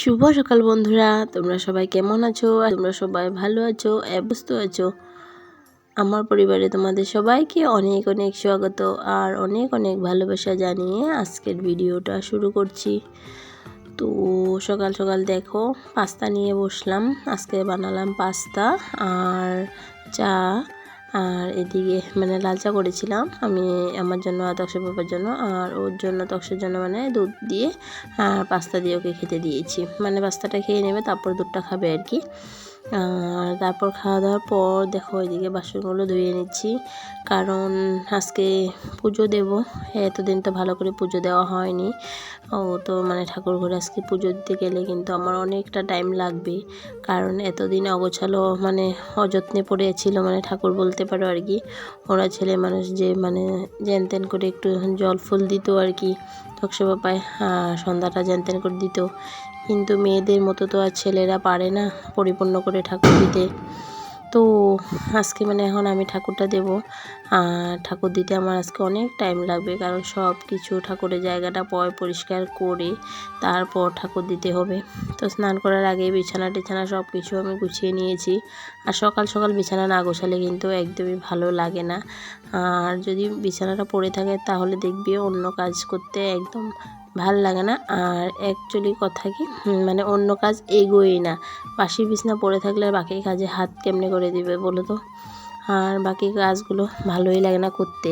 শুভ সকাল বন্ধুরা, তোমরা সবাই কেমন আছো? তোমরা সবাই ভালো আছো ব্যস্ত আছো? আমার পরিবারে তোমাদের সবাইকে অনেক অনেক স্বাগত আর অনেক অনেক ভালোবাসা জানিয়ে আজকের ভিডিওটা শুরু করছি। তো সকাল সকাল দেখো, পাস্তা নিয়ে বসলাম। আজকে বানালাম পাস্তা আর চা আর এদিকে মানে লালচা করেছিলাম। আমি আমার জন্য আর তক্সের বাবার জন্য আর ওর জন্য তক্সের জন্য মানে দুধ দিয়ে আর পাস্তা দিয়ে ওকে খেতে দিয়েছি। মানে পাস্তাটা খেয়ে নেবে, তারপর দুধটা খাবে আর কি। আর তারপর খাওয়া দাওয়ার পর দেখো ওইদিকে বাসনগুলো ধুয়ে নিচ্ছি। কারণ আজকে পুজো দেব, এতদিন তো ভালো করে পুজো দেওয়া হয়নি। ও তো মানে ঠাকুর ঘরে আজকে পুজো দিতে গেলে কিন্তু আমার অনেকটা টাইম লাগবে। কারণ এতদিন অগোছালো মানে অযত্নে পড়েছিল মানে ঠাকুর বলতে পারো আর কি। ওরা ছেলে মানুষ যে মানে জেন তেন করে একটু জল ফুল দিত আর কি। তকসে বাপায় সন্ধ্যাটা জেন তেন করে দিত। কিন্তু মেয়েদের মতো তো আর ছেলেরা পারে না পরিপূর্ণ করে ঠাকুর দিতে। তো আজকে মানে এখন আমি ঠাকুরটা দেব। ঠাকুর দিতে আমার আজকে অনেক টাইম লাগবে কারণ সব কিছু ঠাকুরের জায়গাটা পয় পরিষ্কার করে তারপর ঠাকুর দিতে হবে। তো স্নান করার আগে বিছানা টিছানা সব কিছু আমি গুছিয়ে নিয়েছি। আর সকাল সকাল বিছানা না গোছালে কিন্তু একদমই ভালো লাগে না। আর যদি বিছানাটা পড়ে থাকে তাহলে দেখবি অন্য কাজ করতে একদম ভালো লাগে না। আর অ্যাকচুয়ালি কথা কি মানে অন্য কাজ এগোই না। বাসি বিছনা পড়ে থাকলে বাকি কাজে হাত কেমনে করে দিবে বলো তো? আর বাকি কাজগুলো ভালোই লাগে না করতে।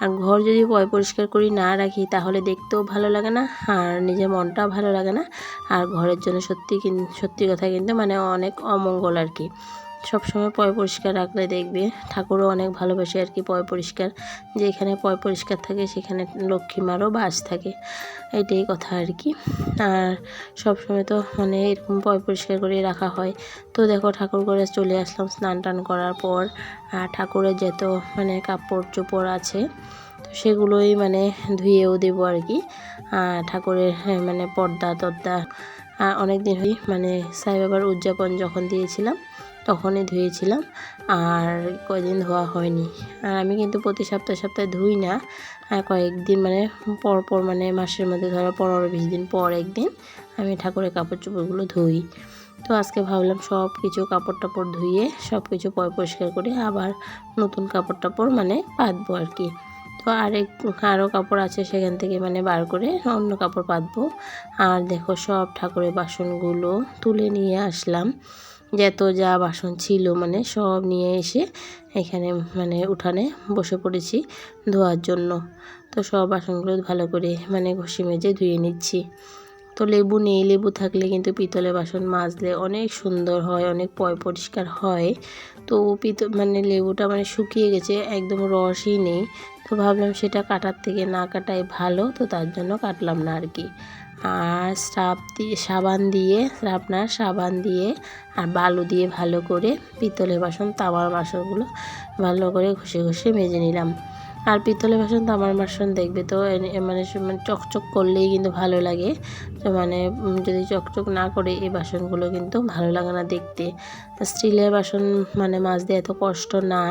আর ঘর যদি পয় পরিষ্কার করি না রাখি, তাহলে দেখতেও ভালো লাগে না, আর নিজের মনটাও ভালো লাগে না। আর ঘরের জন্য সত্যি সত্যি কথা কিন্তু মানে অনেক অমঙ্গল আর কি। সবসময় পয় পরিষ্কার রাখলে দেখবে ঠাকুরও অনেক ভালোবাসে আর কি পয় পরিষ্কার। যেখানে পয় পরিষ্কার থাকে সেখানে লক্ষ্মী মারও বাস থাকে। এটাই কথা আর কি। আর সবসময় তো মানে এরকম পয় পরিষ্কার করে রাখা হয়। তো দেখো ঠাকুর করে চলে আসলাম স্নান টান করার পর। আর ঠাকুরের যত মানে কাপড় চোপড় আছে সেগুলোই মানে ধুয়েও দেবো আর কি। ঠাকুরের হ্যাঁ, মানে পর্দা তর্দা অনেক দিন মানে সাই বাবার উদযাপন যখন দিয়েছিলাম তখনই ধুয়েছিলাম আর কয়দিন ধোয়া হয়নি। আর আমি কিন্তু প্রতি সপ্তাহে সপ্তাহে ধুই না। আর কয়েকদিন মানে পর পর মানে মাসের মধ্যে ধরো পনেরো বিশ দিন পর একদিন আমি ঠাকুরের কাপড় চোপড়গুলো ধুই। তো আজকে ভাবলাম সব কিছু কাপড় টাপড় ধুয়ে সব কিছু পয় পরিষ্কার করে আবার নতুন কাপড় টাপড় মানে পাতবো আর কি। তো আরেক আরও কাপড় আছে সেখান থেকে মানে বার করে অন্য কাপড় পাতবো। আর দেখো সব ঠাকুরের বাসনগুলো তুলে নিয়ে আসলাম। যত যা বাসন ছিল মানে সব নিয়ে এসে এখানে মানে উঠানে বসে পড়েছি ধোয়ার জন্য। তো সব বাসনগুলো ভালো করে মানে ঘষে মেজে ধুয়ে নিচ্ছি। তো লেবু নেই, লেবু থাকলে কিন্তু পিতলে বাসন মাজলে অনেক সুন্দর হয়, অনেক পয় পরিষ্কার হয়। তো পিত মানে লেবুটা মানে শুকিয়ে গেছে, একদম রসই নেই। তো ভাবলাম সেটা কাটার থেকে না কাটাই ভালো, তো তার জন্য কাটলাম না আর কি। আর স্রাব দিয়ে, সাবান দিয়ে, আপনার সাবান দিয়ে আর বালু দিয়ে ভালো করে পিতলের বাসন, তামার বাসনগুলো ভালো করে ঘষে ঘষে মেজে নিলাম। আর পিতলের বাসন, তামার বাসন দেখবে তো মানে মানে চকচক করলেই কিন্তু ভালো লাগে। তো মানে যদি চকচক না করে এই বাসনগুলো কিন্তু ভালো লাগে না দেখতে। স্টিলের বাসন মানে মাছ দিয়ে এত কষ্ট না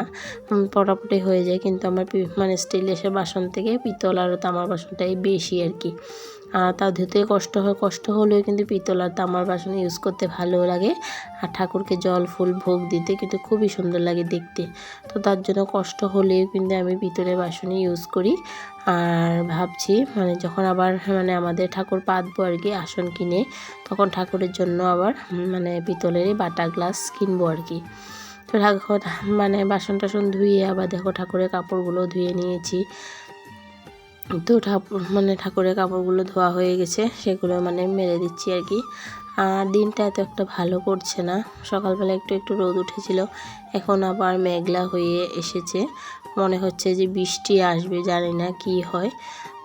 পটাপটি হয়ে যায়। কিন্তু আমার মানে স্টিলের বাসন থেকে পিতল আর তামার বাসনটাই বেশি আর কি। তা ধুতে কষ্ট হয়, কষ্ট হলেও কিন্তু পিতল আর তামার বাসন ইউজ করতে ভালো লাগে। আর ঠাকুরকে জল, ফুল, ভোগ দিতে কিন্তু খুবই সুন্দর লাগে দেখতে। তো তার জন্য কষ্ট হলেও কিন্তু আমি পিতলের বাসনই ইউজ করি। আর ভাবছি মানে যখন আবার মানে আমাদের ঠাকুর পাতবো আর কি আসন কিনে, তখন ঠাকুরের জন্য আবার মানে পিতলেরই বাটা গ্লাস কিনবো আর কি। তো ঠাকুর মানে বাসন টাসন ধুয়ে আবার দেখো ঠাকুরের কাপড়গুলো ধুয়ে নিয়েছি। তো ঠাকুর মানে ঠাকুরের কাপড়গুলো ধোয়া হয়ে গেছে, সেগুলো মানে মেরে দিচ্ছি আর কি। আর দিনটা এত একটা ভালো করছে না। সকালবেলা একটু একটু রোদ উঠেছিল, এখন আবার মেঘলা হয়ে এসেছে। মনে হচ্ছে যে বৃষ্টি আসবে, জানি না কি হয়।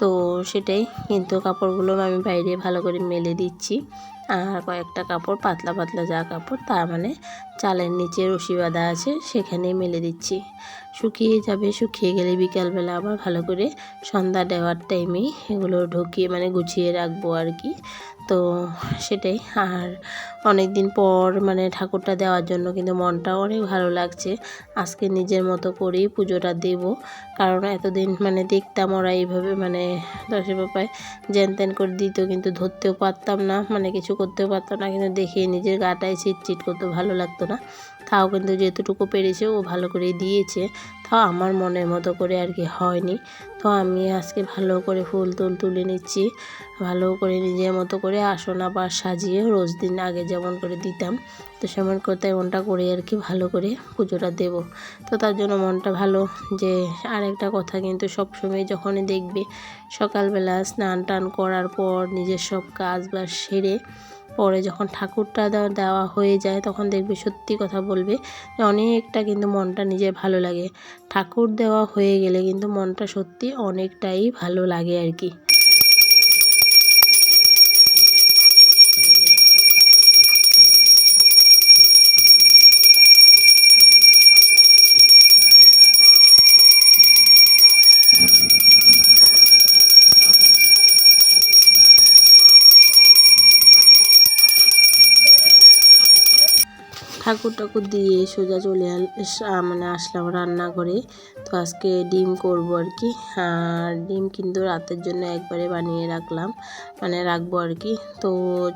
তো সেটাই, কিন্তু কাপড়গুলো আমি বাইরে ভালো করে মেলে দিচ্ছি। আর কয়েকটা কাপড়, পাতলা পাতলা যা কাপড় তা মানে চালের নিচে রশি বাঁধা আছে, সেখানেই মেলে দিচ্ছি। শুকিয়ে যাবে, শুকিয়ে গেলে বিকালবেলা আবার ভালো করে সন্ধ্যা দেওয়ার টাইমেই এগুলো ঢুকিয়ে মানে গুছিয়ে রাখব আর কি। তো সেটাই। আর অনেক দিন পর মানে ঠাকুরটা দেওয়ার জন্য কিন্তু মনটা অনেক ভালো লাগছে। আজকে নিজের মতো করেই পুজোটা দেব। কারণ এতদিন মানে দেখতাম ওরা এইভাবে মানে দশে পাপায় জ্যান ত্যান করে দিত কিন্তু ধরতেও পারতাম না মানে কিছু করতেও পারতাম না। কিন্তু দেখে নিজের গাটায় চিটচিট করতে ভালো লাগতো না। তাও কিন্তু যেতটুকু পেরেছে ও ভালো করে দিয়েছে। তাও আমার মনের মতো করে আর কি হয়নি। তো আমি আজকে ভালো করে ফুল টুল তুলে নিচ্ছি। ভালো করে নিজের মতো করে আসন আবার সাজিয়ে রোজ দিন আগে যেমন করে দিতাম, তো সেমন করতে এমনটা করে আর কি ভালো করে পুজোটা দেব। তো তার জন্য মনটা ভালো যে আরেকটা কথা কিন্তু সবসময় যখনই দেখবে সকালবেলা স্নান টান করার পর নিজের সব কাজ বা সেরে পরে যখন ঠাকুরটা দেওয়া হয়ে যায় তখন দেখবে সত্যি কথা বলবে অনেকটা কিন্তু মনটা নিজের ভালো লাগে। ঠাকুর দেওয়া হয়ে গেলে কিন্তু মনটা সত্যি অনেকটাই ভালো লাগে আর কি। ঠাকুর টাকুর দিয়ে সোজা চলে মানে আসলাম রান্না করে তো আজকে ডিম করব আর কি। আর ডিম কিন্তু রাতের জন্য একবারে বানিয়ে রাখলাম মানে রাখব আর কি। তো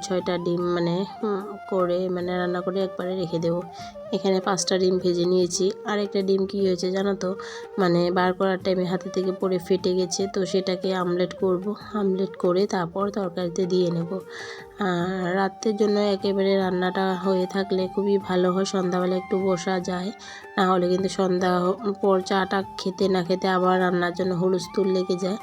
ছয়টা ডিম মানে করে মানে রান্না করে একবারে রেখে দেবো। এখানে পাঁচটা ডিম ভেজে নিয়েছি। আর একটা ডিম কি হয়েছে জানো তো? মানে বার করার টাইমে হাতে থেকে পড়ে ফেটে গেছে, তো সেটাকে আমলেট করব। আমলেট করে তারপর তরকারিতে দিয়ে নেব। রাত্রের জন্য একেবারে রান্নাটা হয়ে থাকলে খুবই ভালো হয়। সন্ধ্যাবেলা একটু বসা যায়, না হলে কিন্তু সন্ধ্যা পর চাটা খেতে না খেতে আবার রান্নার জন্য হুলস্থুল লেগে যায়।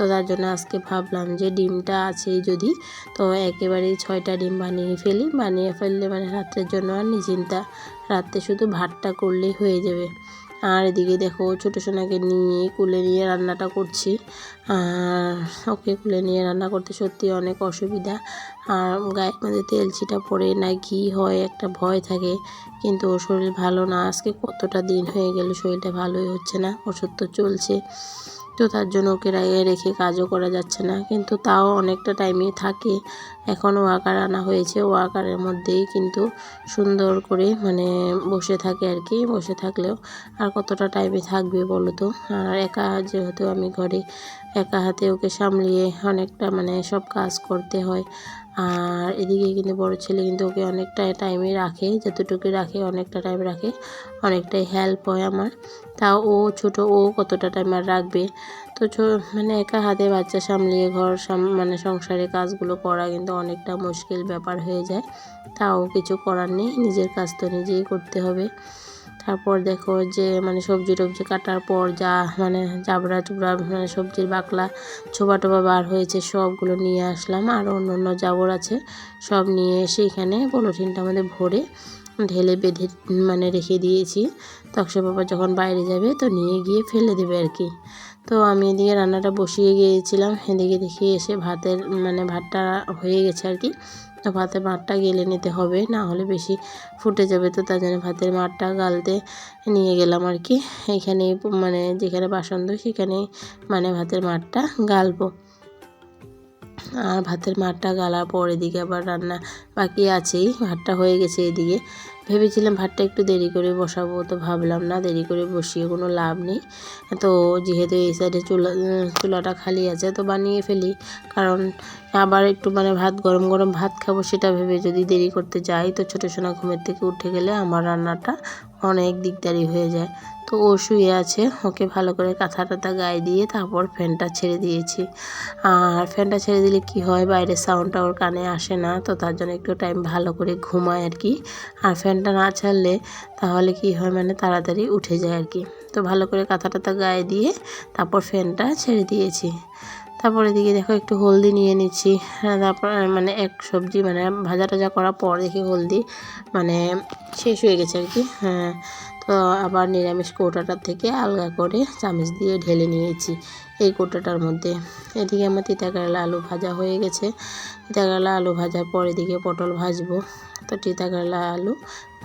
তো তার জন্য আজকে ভাবলাম যে ডিমটা আছেই যদি, তো একেবারেই ছয়টা ডিম বানিয়ে ফেলি। বানিয়ে ফেললে মানে রাত্রের জন্য আর নিচিন্তা রাত্রে শুধু ভাতটা করলেই হয়ে যাবে। আর এদিকে দেখো ছোটো সোনাকে নিয়ে কুলে নিয়ে রান্নাটা করছি। আর ওকে কুলে নিয়ে রান্না করতে সত্যি অনেক অসুবিধা। আর গায়ের মধ্যে তেল ছিটা পড়ে না ঘি হয় একটা ভয় থাকে। কিন্তু ওর শরীর ভালো না। আজকে কতটা দিন হয়ে গেল শরীরটা ভালোই হচ্ছে না। ওষুধ তো চলছে। তো তার জন্য ওকে রেখে কাজও করা যাচ্ছে না। কিন্তু তাও অনেকটা টাইমে থাকে। এখন ওয়াকার আনা হয়েছে। ওয়াকারের মধ্যেই কিন্তু সুন্দর করে মানে বসে থাকে আর কি। বসে থাকলেও আর কতটা টাইমে থাকবে বলো তো? আর একা যেহেতু আমি ঘরে, একা হাতে ওকে সামলিয়ে অনেকটা মানে সব কাজ করতে হয়। আর এদিকে কিন্তু বড় ছেলে কিন্তু ওকে অনেকটা টাইমে রাখে, যতটুকু রাখে অনেকটা টাইম রাখে, অনেকটাই হেল্প হয় আমার। তাও ও ছোট, ও কতটা টাইম আর রাখবে? তো মানে একা হাতে বাচ্চা সামলিয়ে ঘর মানে সংসারে কাজগুলো করা কিন্তু অনেকটা মুশকিল ব্যাপার হয়ে যায়। তাও কিছু করার নেই, নিজের কাজ তো নিজেই করতে হবে। তারপর দেখো যে মানে সবজি টবজি কাটার পর যা মানে চাবড়া চুবড়া মানে সবজির বাকলা, ছোবা টোবা বার হয়েছে, সবগুলো নিয়ে আসলাম। আর অন্য অন্য জাবর আছে, সব নিয়ে এসে এখানে পলিথিনটা আমাদের ভরে ঢেলে বেঁধে মানে রেখে দিয়েছি। তক্ষ বাবা যখন বাইরে যাবে তো নিয়ে গিয়ে ফেলে দেবে আর কি। তো আমি এদিকে রান্নাটা বসিয়ে গিয়েছিলাম, এদিকে দেখি এসে ভাতের মানে ভাতটা হয়ে গেছে আর কি। ভাতের মাঠটা গেলে নিতে হবে, না হলে বেশি ফুটে যাবে। তো তার জন্য ভাতের মাঠটা গালতে নিয়ে গেলাম আর কি। এখানে মানে যেখানে বাসন সেখানে মানে ভাতের মাঠটা গালবো। আর ভাতের মাঠটা গালার পর এদিকে আবার রান্না বাকি আছেই, ভাতটা হয়ে গেছে এদিকে। ভেবেছিলাম ভাতটা একটু দেরি করে বসাবো, তো ভাবলাম না দেরি করে বসিয়ে কোনো লাভ নেই। তো যেহেতু এই সাইডে চুলা চুলাটা খালি আছে, তো বানিয়ে ফেলি। কারণ আবার একটু মানে ভাত, গরম গরম ভাত খাব সেটা ভেবে যদি দেরি করতে যাই, তো ছোটো সোনা ঘুমের থেকে উঠে গেলে আমার রান্নাটা অনেক দিকদারি হয়ে যায়। তো ও শুয়ে আছে। ওকে ভালো করে কাঁথা টাথা গায়ে দিয়ে তারপর ফ্যানটা ছেড়ে দিয়েছি। আর ফ্যানটা ছেড়ে দিলে কি হয়? বাইরের সাউন্ডটা ওর কানে আসে না। তো তার জন্য একটু টাইম ভালো করে ঘুমায় আর কি। আর ফ্যানটা না ছাড়লে তাহলে কি হয়? মানে তাড়াতাড়ি উঠে যায় আর কি। তো ভালো করে কাঁথা টাথা গায়ে দিয়ে তারপর ফ্যানটা ছেড়ে দিয়েছি। তারপর এদিকে দেখো একটু হলদি নিয়ে নিচ্ছি। হ্যাঁ, তারপর মানে এক সবজি মানে ভাজা টাজা করার পর দেখি হলদি মানে শেষ হয়ে গেছে আর কি। হ্যাঁ আবার নিরামিষ কৌটাটার থেকে আলগা করে চামচ দিয়ে ঢেলে নিয়েছি। এই কৌটাটার মধ্যে এদিকে আমার তিতা কেরালা আলু ভাজা হয়ে গেছে। তিতা কেরালা আলু ভাজার পর এদিকে পটল ভাজবো। তো তিতা কেরালা আলু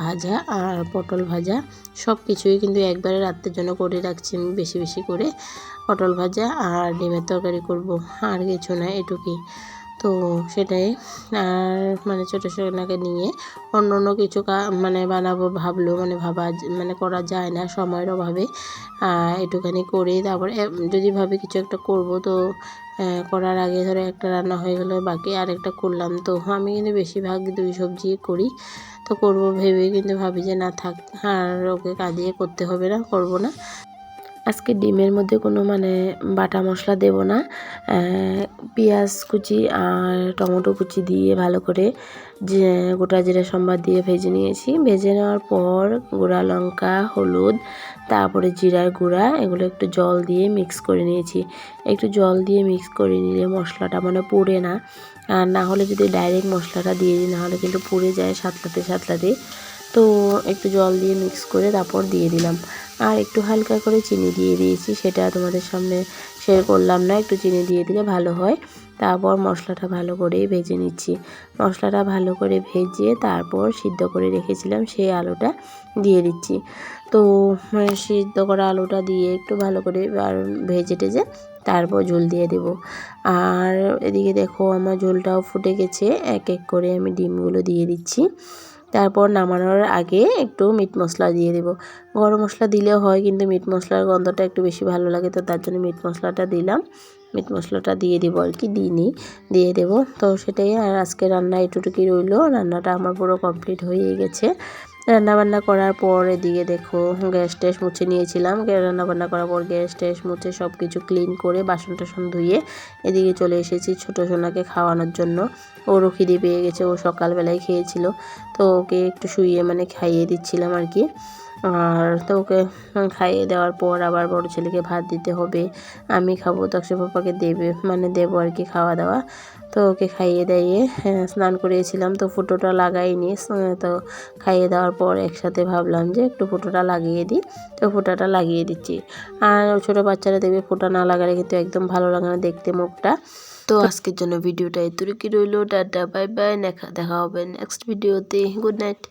ভাজা আর পটল ভাজা সব কিছুই কিন্তু একবারে রাত্রের জন্য করে রাখছি আমি, বেশি বেশি করে। পটল ভাজা আর ডিমের তরকারি করব, আর কিছু না, এটুকুই। তো সেটাই। আর মানে ছোটো সোনাকে নিয়ে অন্য অন্য কিছু মানে বানাবো ভাবলো মানে ভাবা মানে করা যায় না সময়ের অভাবে। একটুখানি করে তারপরে যদি ভাবে কিছু একটা করব তো করার আগে ধরো একটা রান্না হয়ে গেলো, বাকি আরেকটা করলাম। তো আমি কিন্তু বেশিরভাগ দুই সবজি করি। তো করব ভেবে কিন্তু ভাবি যে না থাক, আর ওকে কাঁদিয়ে করতে হবে না, করব না। আজকে ডিমের মধ্যে কোনো মানে বাটা মশলা দেব না। পেঁয়াজ কুচি আর টমেটো কুচি দিয়ে ভালো করে যে গোটা জিরা সম্বাদ দিয়ে ভেজে নিয়েছি। ভেজে নেওয়ার পর গুঁড়া লঙ্কা, হলুদ, তারপরে জিরার গুঁড়া, এগুলো একটু জল দিয়ে মিক্স করে নিয়েছি। একটু জল দিয়ে মিক্স করে নিলে মশলাটা মানে পুড়ে না। আর না হলে যদি ডাইরেক্ট মশলাটা দিয়ে দিই নাহলে কিন্তু পুড়ে যায় সাতলাতে সাতলাতে তো একটু জল দিয়ে মিক্স করে তারপর দিয়ে দিলাম। আর একটু হালকা করে চিনি দিয়ে দিয়েছি, সেটা তোমাদের সামনে শেয়ার করলাম না, একটু চিনি দিয়ে দিলে ভালো হয়। তারপর মশলাটা ভালো করে ভেজে নিচ্ছি। মশলাটা ভালো করে ভেজে তারপর সিদ্ধ করে রেখেছিলাম, সেই আলুটা দিয়ে দিচ্ছি। তো মানে সিদ্ধ করা আলুটা দিয়ে একটু ভালো করে আর ভেজে টেজে তারপর ঝোল দিয়ে দেব। আর এদিকে দেখো, আমার ঝোলটাও ফুটে গেছে, এক এক করে আমি ডিমগুলো দিয়ে দিচ্ছি। তারপর নামানোর আগে একটু মিট মশলা দিয়ে দেবো। গরম মশলা দিলেও হয়, কিন্তু মিট মশলার গন্ধটা একটু বেশি ভালো লাগে, তো তার জন্য মিট মশলাটা দিলাম। মিট মশলাটা দিয়ে দেবো আর কি দিইনি দিয়ে দেবো। তো সেটাই আর আজকে রান্না এটুটুকি রইল। রান্নাটা আমার পুরো কমপ্লিট হয়ে গেছে। রান্না বান্না করার পর এদিকে দেখো, গ্যাস ট্যাস মুছে নিয়েছিলাম। রান্না বান্না করার পর গ্যাস ট্যাস মুছে সব কিছু ক্লিন করে বাসন টাসন ধুয়ে এদিকে চলে এসেছি ছোটো সোনাকে খাওয়ানোর জন্য। ওরও খিদে পেয়ে গেছে, ও সকালবেলায় খেয়েছিল। তো ওকে একটু শুইয়ে মানে খাইয়ে দিচ্ছিলাম আর কি। আর তো ওকে খাইয়ে দেওয়ার পর আবার বড় ছেলেকে ভাত দিতে হবে। আমি খাব তো অক্ষয় পাপাকে দেবে মানে দেবো আর কি খাওয়া দাওয়া। তো ওকে খাইয়ে দাইয়ে হ্যাঁ, স্নান করিয়েছিলাম তো ফুটোটা লাগাইনি। তো খাইয়ে দেওয়ার পর একসাথে ভাবলাম যে একটু ফুটোটা লাগিয়ে দিই তো ফোঁটাটা লাগিয়ে দিচ্ছি। আর ছোটো বাচ্চারা দেখবে ফোঁটা না লাগালে কিন্তু একদম ভালো লাগে না দেখতে মুখটা। তো আজকের জন্য ভিডিওটা এতটুকু রইল টাটা বাই বাই দেখা হবে নেক্সট ভিডিওতে গুড নাইট